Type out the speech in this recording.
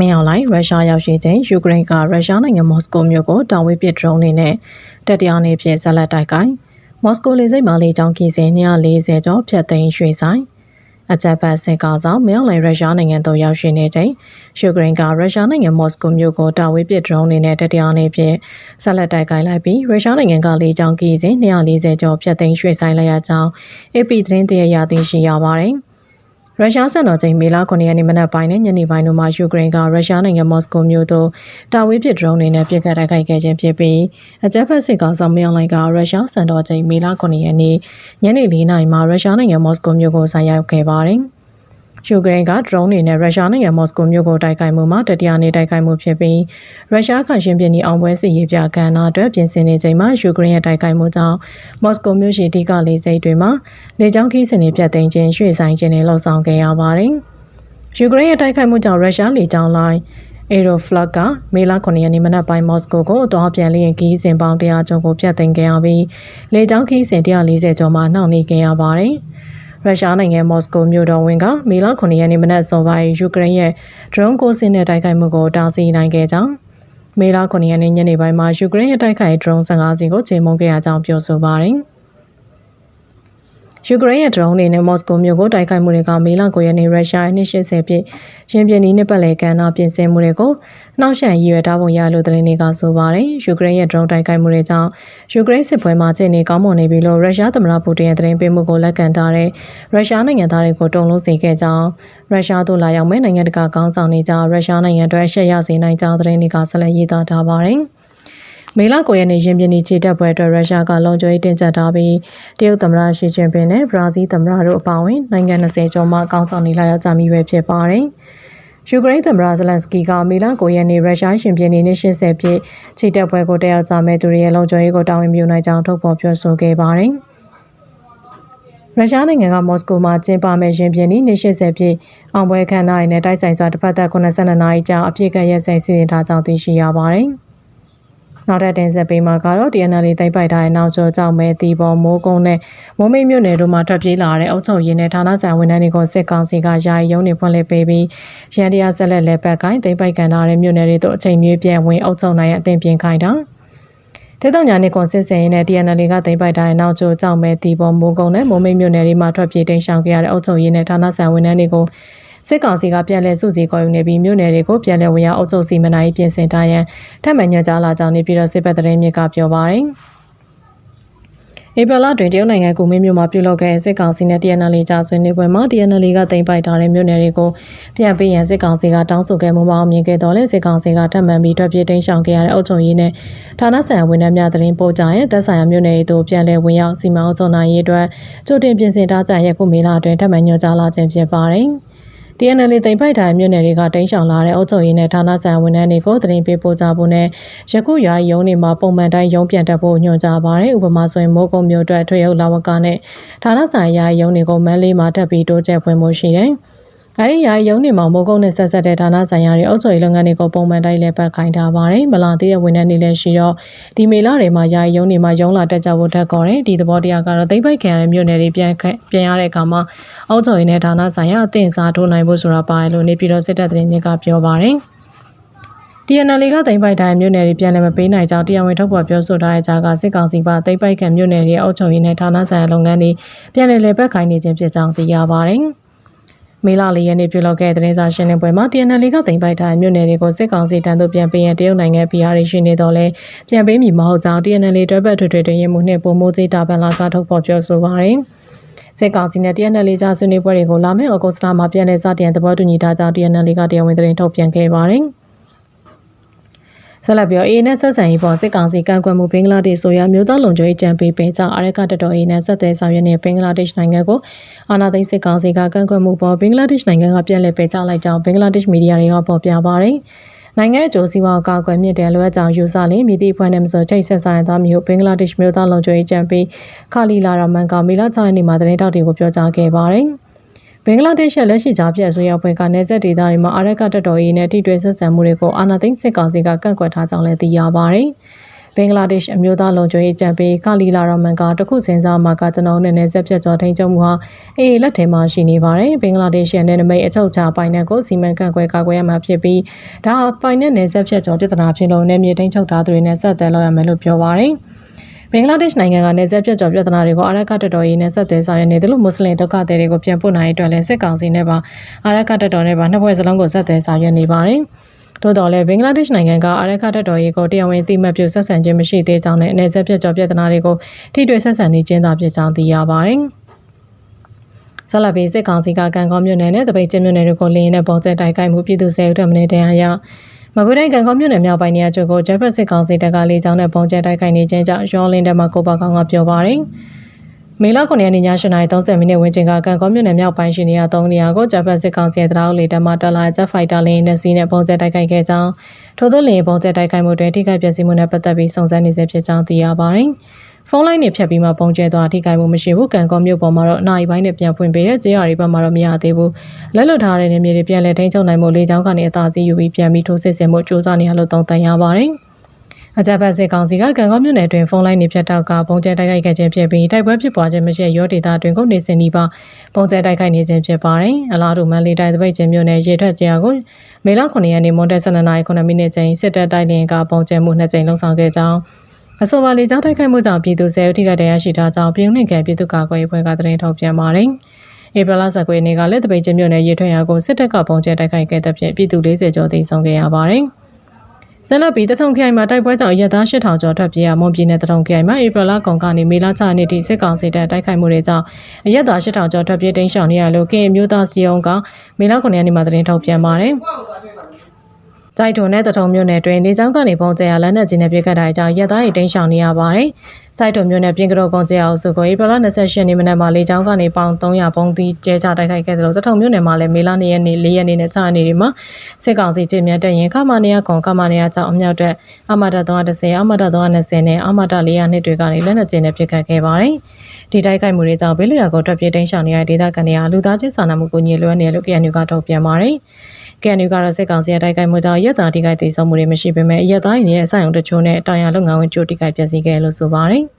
မင်းအောင်လိုက်ရုရှားရောက်ရှိချိန်ယူကရိန်းကရုရှားနိုင်ငံမော်စကိုမြို့ကိုတောင်ဝေးပစ်ဒရုန်းတွေနဲ့တက်တရားနေဖြင့်ဇက်လက်တိုက်ကိုင်းမော်စကိုလေဆိပ်မှာလေကြောင်းခီးစဉ်240ကျော်ဖြတ်သိမ်းရွှေ့ဆိုင်အကြပ်ပတ်စင်ကာဆောင်မင်းအောင်လိုက်ရုရှားနိုင်ငံသို့ရောက်ရှိနေချိန်ယူကရိန်းကရုရှားနိုင်ငံမော်စကိုမြို့ကိုတာဝေးပစ်ဒရုန်းတွေနဲ့တက်တရားနေဖြင့်ဇက်လက်တိုက်ကိုင်းလိုက်ပြီးရုရှားနိုင်ငံကလေကြောင်းခီးစဉ်240ကျော်ဖြတ်သိမ်းရွှေ့ဆိုင်လိုက်ရကြောင်း AP သတင်းတရရသိရှိရပါတယ်။ ရုရှားစံတော်ချိန်မေလ9ရက်နေ့မနက်ပိုင်းနဲ့ညနေပိုင်းတို့မှာယူကရိန်းကရုရှားနိုင်ငံမော်စကိုမြို့သို့တာဝေးပစ်ဒရုန်းတွေနဲ့ပစ်ခတ်တိုက်ခိုက်ခဲ့ခြင်းဖြစ်ပြီးအကြမ်းဖက်စစ်ကောင်ဆောင်မြောင်လိုက်ကရုရှားစံတော်ချိန်မေလ9ရက်နေ့ညနေ4နာရီမှာရုရှားနိုင်ငံမော်စကိုမြို့ကိုဆိုင်ရောက်ခဲ့ပါတယ်။ ယူကရိန်းကဒရုန်းတွေနဲ့ရုရှားနိုင်ငံမော်စကိုမြို့ကိုတိုက်ခိုက်မှုမှာတတိယနေ့တိုက်ခိုက်မှုဖြစ်ပြီးရုရှားခန့်ရှင်ပြည်နီအောင်ပွဲစီရေးပြကဏ္ဍအတွက်ပြင်ဆင်နေချိန်မှာယူကရိန်းရဲ့တိုက်ခိုက်မှုကြောင့်မော်စကိုမြို့ရှိတိကလေဆိပ်တွေမှာလေကြောင်းခီးစဉ်တွေပြတ်သိမ်းခြင်းရွှေ့ဆိုင်ခြင်းတွေလှုပ်ဆောင်ခဲ့ရပါတယ်။ယူကရိန်းရဲ့တိုက်ခိုက်မှုကြောင့်ရုရှားလေကြောင်းလိုင်း Aeroflot ကမေလ9ရက်နေ့မနက်ပိုင်းမော်စကိုကိုအသွားပြန်လျင်ခီးစဉ်ပေါင်း100ကျော်ကိုပြတ်သိမ်းခဲ့ရပြီးလေကြောင်းခီးစဉ်140ကျော်မှနှောင့်နှေးခဲ့ရပါတယ်။ ရုရှားနိုင်ငံမော်စကိုမြို့တော်ဝင်ကမေလ9ရက်နေ့မနက်စောပိုင်းယူကရိန်းရဲ့ drone ကိုစင်းနဲ့တိုက်ခိုက်မှုကိုတားဆီးနိုင်ခဲ့ကြောင်းမေလ9ရက်နေ့ညနေပိုင်းမှာယူကရိန်းရဲ့တိုက်ခိုက် drone 15စီးကိုချိန်မုံခဲ့ရကြောင်းပြောဆိုပါတယ်။ ယူကရိန်းရဲ့ drone တွေနဲ့မော်စကိုမြို့ကိုတိုက်ခိုက်မှုတွေကမေလ9ရက်နေ့ရုရှားရဲ့280ပြည့်ရှင်ပြည်နီးနှစ်ပတ်လည်ကဏ္ဍပြင်ဆင်မှုတွေကိုနှောက်ယှက်ရည်ရွယ်ထားပုံရလို့သတင်းတွေကဆိုပါတယ်။ယူကရိန်းရဲ့ drone တိုက်ခိုက်မှုတွေကြောင့်ယူကရိန်းစစ်ပွဲမှာချိန်နေကောင်းမွန်နေပြီလို့ရုရှားသမ္မတပူတင်ရဲ့သတင်းပေးမှုကိုလက်ခံထားတဲ့ရုရှားနိုင်ငံသားတွေကိုတုံ့လုံးစေခဲ့ကြောင်းရုရှားတို့လာရောက်မဲ့နိုင်ငံတကာကောင်းဆောင်နေကြရုရှားနိုင်ငံအတွက်ရှက်ရစေနိုင်ကြောင်းသတင်းတွေကဆက်လက်ရေးသားထားပါတယ်။ မေလ9ရက်နေ့ရင်ပြင်းခြေတက်ပွဲအတွက်ရုရှားကလုံခြုံရေးတင်ကြပ်ထားပြီးတရုတ်သမ္မတရှီကျင်းပင်နဲ့ဘရာဇီးသမ္မတတို့အပါအဝင်နိုင်ငံ20ကျော်မှကောင်းဆောင်နေလာရောက်ကြမိပဲဖြစ်ပါတယ်။ယူကရိန်းသမ္မတဇလန်စကီကမေလ9ရက်နေ့ရုရှားရှင်ပြင်းနေနဲ့80ပြည့်ခြေတက်ပွဲကိုတက်ရောက်ကြမဲ့သူတွေရဲ့လုံခြုံရေးကိုတာဝန်ပြုနိုင်ကြောင်းထုတ်ဖော်ပြောဆိုခဲ့ပါတယ်။ရုရှားနိုင်ငံကမော်စကိုမှာကျင်းပမဲ့ရင်ပြင်းနေ80ပြည့်အောင်ပွဲခမ်းနားနဲ့တိုက်ဆိုင်စွာတစ်ဖက်သက်82နာရီကြာအပြည့်ကရက်ဆိုင်စီစဉ်ထားကြောင်းသိရှိရပါတယ်။ နောက်ထပ်တင်ဆက်ပေးမှာကတော့ DNL တိုက်ပိုက်ထားတဲ့နောက်ကျော်ကြောင့်မဲတီပေါ်မိုးကုန်းနဲ့မိုးမိတ်မြို့နယ်တို့မှာထွက်ပြေးလာတဲ့အုပ်ချုပ်ရေးနဲ့ဌာနဆိုင်ဝန်ထမ်းတွေကိုစစ်ကောင်စီကယာယီရုံးတွေဖွင့်လှစ်ပေးပြီးရန်တရားဆက်လက်လက်ပတ်ကိုင်းတိမ့်ပိုက်ကန်ထားတဲ့မြို့နယ်တွေတို့အချိန်မြေပြည့်ဝင်အုပ်ချုပ်နိုင်တဲ့အသင်ပြင်ခိုင်းတာတေတောင်ညာနေကွန်စစ်စင်ရင်နဲ့ DNL ကတိမ့်ပိုက်ထားတဲ့နောက်ကျော်ကြောင့်မဲတီပေါ်မိုးကုန်းနဲ့မိုးမိတ်မြို့နယ်တွေမှာထွက်ပြေးတိမ်းရှောင်ခဲ့ရတဲ့အုပ်ချုပ်ရေးနဲ့ဌာနဆိုင်ဝန်ထမ်းတွေကို စစ်ကောင်စီကပြန်လည်စုစည်းခေါ်ယူနေပြီးမြို့နယ်တွေကိုပြန်လည်ဝင်ရောက်အုပ်ချုပ်စီမံနိုင်ပြင်ဆင်ထားရန်ထပ်မံညွှန်ကြားလာကြောင်းနေပြည်တော်စစ်ဘက်သတင်းမြစ်ကပြောပါရယ်ဧပြီလတွင်တရုတ်နိုင်ငံကူမင်းမြို့မှာပြုလုပ်ခဲ့စစ်ကောင်စီနဲ့ TNL ကြာဆွေးနွေးပွဲမှာ TNL ကတင်ပိုက်ထားတဲ့မြို့နယ်တွေကိုပြန်ပေးရန်စစ်ကောင်စီကတောင်းဆိုခဲ့မှုမအောင်မြင်ခဲ့တော့လဲစစ်ကောင်စီကထပ်မံပြီးထွက်ပြေးတိမ်းရှောင်ခဲ့ရတဲ့အုပ်ချုပ်ရေးနဲ့ဌာနဆိုင်ရာဝန်ထမ်းများသတင်းပို့ကြရဲ့သက်ဆိုင်ရာမြို့နယ်တို့ပြန်လည်ဝင်ရောက်စီမံအုပ်ချုပ်နိုင်ရေးအတွက်ကြိုတင်ပြင်ဆင်ထားကြရခုမေလအတွင်းထပ်မံညွှန်ကြားလာခြင်းဖြစ်ပါတယ်။ TNL တိမ်ဖိုက်ထိုင်မြို့နယ်တွေကတိမ်းရှောင်လာတဲ့အုပ်ချုပ်ရေးနဲ့ဌာနဆိုင်ဝန်ထမ်းတွေကိုသတင်းပေးပို့ကြဖို့နဲ့ယခုရွာရုံးတွေမှာပုံမှန်တိုင်းရုံးပြန်တက်ဖို့ညွှန်ကြားပါတယ်။ဥပမာဆိုရင်မိုးကုံမြို့အတွက်ထွေအုပ်လာဝကနဲ့ဌာနဆိုင်ရာရုံးတွေကိုမန်းလေးမှာတက်ပြီးတိုးကျက်ဖွင့်မှုရှိတယ်။ အဲဒီယာရုံးတွေမှာမိုးကုတ်နဲ့ဆက်ဆက်တဲ့ဌာနဆိုင်ရာတွေအုပ်ချုပ်ရေးလုပ်ငန်းတွေကိုပုံမှန်တိုင်းလည်းပတ်ခိုင်းထားပါတယ်။မလာသေးတဲ့ဝန်ထမ်းတွေလည်းရှိတော့ဒီမေလတွေမှာယာရုံးတွေမှာရုံးလာတက်ကြဖို့တက်ခေါ်တယ်။ဒီသဘောတရားကတော့သိမ့်ပိုက်ခံရတဲ့မြို့နယ်တွေပြန်ပြန်ရတဲ့အခါမှာအုပ်ချုပ်ရေးနဲ့ဌာနဆိုင်ရာအသင့်စားထိုးနိုင်ဖို့ဆိုတာပါတယ်လို့နေပြည်တော်စစ်တပ်သတင်းမြစ်ကပြောပါတယ်။ TNL ကတိမ့်ပိုက်တိုင်းမြို့နယ်တွေပြန်လည်မပေးနိုင်ကြောင်းတရားဝင်ထုတ်ဖော်ပြောဆိုထားတဲ့ကြားကစစ်ကောင်စီကတိမ့်ပိုက်ခံမြို့နယ်တွေအုပ်ချုပ်ရေးနဲ့ဌာနဆိုင်ရာလုပ်ငန်းတွေပြန်လည်လည်ပတ်ခိုင်းနေခြင်းဖြစ်ကြောင်းသိရပါတယ်။ မေလ၄ရက်နေ့ပြုလုပ်ခဲ့တဲ့သတင်းစာရှင်းလင်းပွဲမှာ TNL ကတင်ပိုက်ထားမြို့နယ်တွေကိုစစ်ကောင်စီတန်းသို့ပြန်ပေးရန်တရုတ်နိုင်ငံ PR ရှိနေတော့လဲပြန်ပေးမည်မဟုတ်ကြောင်း TNL တွဲဘက်ထွေထွေတွင်ရမှုနှင့်ပုံမိုးကြီးတာပန်လာကထုတ်ဖော်ပြောဆိုပါရယ်စစ်ကောင်စီနဲ့ TNL ကြားဆွေးနွေးပွဲတွေကိုလာမယ့်ဩဂုတ်လမှာပြန်လည်စတင်သဘောတူညီထားကြောင်း TNL ကတရားဝင်သတင်းထုတ်ပြန်ခဲ့ပါတယ်။ ဆက်လက်ပြောအေနဲ့ဆက်ဆံရေးပေါ်စစ်ကောင်စီကန့်ကွက်မှုဘင်္ဂလားဒေ့ရှ်ဆိုရမျိုးသားလုံခြုံရေးကြံပေးပေးကြောင့်အရကတတော်အေနဲ့ဆက်သွယ်ဆောင်ရွက်နေဘင်္ဂလားဒေ့ရှ်နိုင်ငံကိုအာဏာသိမ်းစစ်ကောင်စီကကန့်ကွက်မှုပေါ်ဘင်္ဂလားဒေ့ရှ်နိုင်ငံကပြန်လည်ပယ်ချလိုက်ကြောင်းဘင်္ဂလားဒေ့ရှ်မီဒီယာတွေကပေါ်ပြပါတယ်။နိုင်ငံအကျိုးစီးပွားကာကွယ်မြင့်တဲ့လွှဲကြောင်ယူဆလင်းမြည်သည့်ဖွဲ့နဲ့မစောချိတ်ဆက်ဆိုင်သားမျိုးဘင်္ဂလားဒေ့ရှ်မျိုးသားလုံခြုံရေးကြံပေးခါလီလာရမန်ကမီလာချိုင်းနေမှာသတင်းတောက်တွေကိုပြောကြားခဲ့ပါတယ်။ ဘင်္ဂလားဒေ့ရှ်လက်ရှိကြားပြတ်အစိုးရဖွဲ့ကနေဆက်ဒေသတွေမှာအာရကတက်တော်ရေးနဲ့ထိတွေ့ဆက်ဆံမှုတွေကိုအာဏာသိမ်းစစ်ကောင်စီကကန့်ကွက်ထားကြောင်းလည်းသိရပါတယ်။ဘဘင်္ဂလားဒေ့ရှ်အမျိုးသားလုံခြုံရေးကြံပေးကာလီလာရမန်ကတခုစင်စားမှာကကျွန်တော်နဲ့နယ်ဆက်ပြတ်ကျော်ထိန်ချုပ်မှုဟာအေးလက်ထဲမှာရှိနေပါတယ်ဘင်္ဂလားဒေ့ရှ်ရဲ့နယ်နိမိတ်အချုပ်ချာပိုင်နယ်ကိုစီမံခန့်ခွဲကာကွယ်ရမှာဖြစ်ပြီးဒါဟာပိုင်နယ်နယ်ဆက်ပြတ်ကျော်ပြဿနာဖြစ်လို့နယ်မြေထိန်ချုပ်ထားသူတွေနဲ့ဆက်သွယ်လောက်ရမယ်လို့ပြောပါတယ် ဘင်္ဂလားဒေ့ရှ်နိုင်ငံကနေဆက်ပြတ်ကျော်ပြဿနာတွေကိုအာရကတတော်ရေးနဲ့ဆက်သွယ်ဆောင်ရွက်နေတယ်လို့မွတ်စလင်ဒုက္ခသည်တွေကိုပြန်ပို့နိုင်အတွက်လည်းစစ်ကောင်စီနဲ့ပါအာရကတတော်နဲ့ပါနှစ်ဖွဲ့စလုံးကိုဆက်သွယ်ဆောင်ရွက်နေပါတယ်။သို့တော်လည်းဘင်္ဂလားဒေ့ရှ်နိုင်ငံကအာရခတ်တော်ရေးကိုတရားဝင်သိမှတ်ပြုဆက်ဆံခြင်းမရှိသေးကြောင်းနဲ့အနေဆက်ပြတ်ကျော်ပြဿနာတွေကိုထိတွေ့ဆက်ဆံနေခြင်းသာဖြစ်ကြောင်းသိရပါတယ်။ဆလဘီစစ်ကောင်စီကကံကောင်းမြို့နယ်နဲ့တပိတ်ချင်းမြို့နယ်တို့ကိုလင်းနဲ့ပေါ်ကျတိုက်ခိုက်မှုပြည်သူဆဲဦးထမင်းတရားရ မကွေးတိုင်းကံကောင်းမြို့နယ်မြောက်ပိုင်းနေရာချုပ်ကိုဂျပက်စစ်ကောင်စီတပ်ကလေးချောင်းနဲ့ပုံကျတိုက်ခိုက်နေခြင်းကြောင့်ရောလင်းတက်မှာကိုပါကောင်ကပြောပါတယ်။မေလ9ရက်နေ့ည8:30မိနစ်ဝန်းကျင်ကကံကောမြို့နယ်မြောက်ပိုင်းရှိနေရာ3နေရာကိုဂျပန်စစ်ကောင်စီရဲ့တရားဥလေတပ်မှတက်လာဂျက်ဖိုက်တာလင်းနဲ့စီးနဲ့ပုံကျတိုက်ခိုက်ခဲ့ကြောင်းထို့သောလင်းပုံကျတိုက်ခိုက်မှုတွင်ထိခိုက်ပျက်စီးမှုနဲ့ပတ်သက်ပြီးစုံစမ်းနေဆဲဖြစ်ကြောင်းသိရပါတယ်။ ဖုန်းလိုင်းတွေဖြတ်ပြီးမှပုံကျဲသွားထိခိုက်မှုမရှိဘူးကံကောမြို့ပေါ်မှာတော့အနိုင်ပိုင်းနဲ့ပြန်ဖွင့်ပေးတဲ့ကြေးရတွေဘက်မှာတော့မရသေးဘူးလက်လွတ်ထားတဲ့နေမြေတွေပြန်လည်ထိန်းချုပ်နိုင်မှုလေးချောင်းကနေအသာစီးယူပြီးပြန်ပြီးထိုးစစ်ဆင်မှုစ조사နေရလို့သုံးသပ်ရပါတယ်။အကြမ်းဖက်စစ်ကောင်စီကကံကောမြို့နယ်တွင်ဖုန်းလိုင်းတွေဖြတ်တောက်ကပုံကျဲတိုက်ခိုက်ခဲ့ခြင်းဖြစ်ပြီးတိုက်ပွဲဖြစ်ပွားခြင်းမရှိရောဒေတာတွင်ကိုနေစင်ဒီပါပုံကျဲတိုက်ခိုက်နေခြင်းဖြစ်ပါတယ်။အလားတူမန်လေးတိုင်းတပိတ်ချင်းမြို့နယ်ရေထွက်ကြရာကိုမေလ9ရက်နေ့မွန်တက်12နာရီ9မိနစ်ချိန်စစ်တပ်တိုက်လင်ကပုံကျဲမှုနှစ်ကြိမ်လုံးဆောင်ခဲ့ကြောင်း အဆိုပါလေကြောင်းတိုက်ခိုက်မှုကြောင့်ပြည်သူ၁၀ဦးထိခိုက်ဒဏ်ရာရှိထားကြောင်းပြည်ုံနှင့်ကပြည်သူ့ကာကွယ်ရေးဖွဲ့ကသတင်းထုတ်ပြန်ပါတယ်။ဧပြီလ19ရက်နေ့ကလည်းတပိတ်ချင်းမြို့နယ်ရေထွက်ရာကိုစစ်တပ်ကပုံကျဲတိုက်ခိုက်ခဲ့တဲ့ဖြင့်ပြည်သူ40ကျော်သေဆုံးခဲ့ရပါတယ်။ဇက်လက်ပြီးတထုံခိုင်မှာတိုက်ပွဲကြောင့်ရက်သား8000ကျော်ထွက်ပြေးရမွန်ပြည်နယ်တထုံခိုင်မှာဧပြီလကုန်ကနေမေလ6ရက်နေ့ထိစစ်ကောင်စီတပ်တိုက်ခိုက်မှုတွေကြောင့်အရက်သား8000ကျော်ထွက်ပြေးတိမ်းရှောင်နေရလို့ကင်မျိုးသားစီယုံကမေလ9ရက်နေ့မှာသတင်းထုတ်ပြန်ပါတယ်။ ကြိုက်ထုံနဲ့တထုံမြို့နယ်တွင်နေချောင်းကနေပုံကျရလက်နက်ကြီးနဲ့ပြစ်ခတ်တာကြောင့်ရက်သားတွေတိမ်းရှောင်နေရပါတယ်။ကြိုက်ထုံမြို့နယ်ပြင်ကတော်ကုန်းကျအောင်စုကိုဧပြီလ28ရက်နေ့မနက်မှာလေချောင်းကနေပေါင်300ပုံသီးကျဲချတိုက်ခိုက်ခဲ့တယ်လို့တထုံမြို့နယ်မှာလည်းမေလ2ရက်နေ့4ရက်နေ့နဲ့6ရက်နေ့တွေမှာစစ်ကောင်စီချင်းမြတ်တက်ရင်ခမာနေရကွန်ခမာနေရကြောင့်အမြောက်တက်အမတာ310အမတာ320နဲ့အမတာ400နှစ်တွေကနေလက်နက်ကြီးနဲ့ပြစ်ခတ်ခဲ့ပါတယ်။ဒီတိုက်ခိုက်မှုတွေကြောင့်ဘေးလျာကိုထွက်ပြေးတိမ်းရှောင်နေရတဲ့ဒေသခံတွေကလူသားချင်းစာနာမှုကိုညှိလွှဲနေလို့ KNU ကထုတ်ပြန်ပါတယ်။ KNU ကတော့စစ်ကောင်စီရဲ့တိုက်ခိုက်မှုကြောင့်ရက်သားတိခိုက်သိမ်းဆုံးမှုတွေမရှိပေမဲ့ရက်သားရင်းရဲ့အဆိုင်အုံတချို့နဲ့တာယာလုပ်ငန်းဝင်ကြိုတိခိုက်ပျက်စီးခဲ့လို့ဆိုပါတယ်။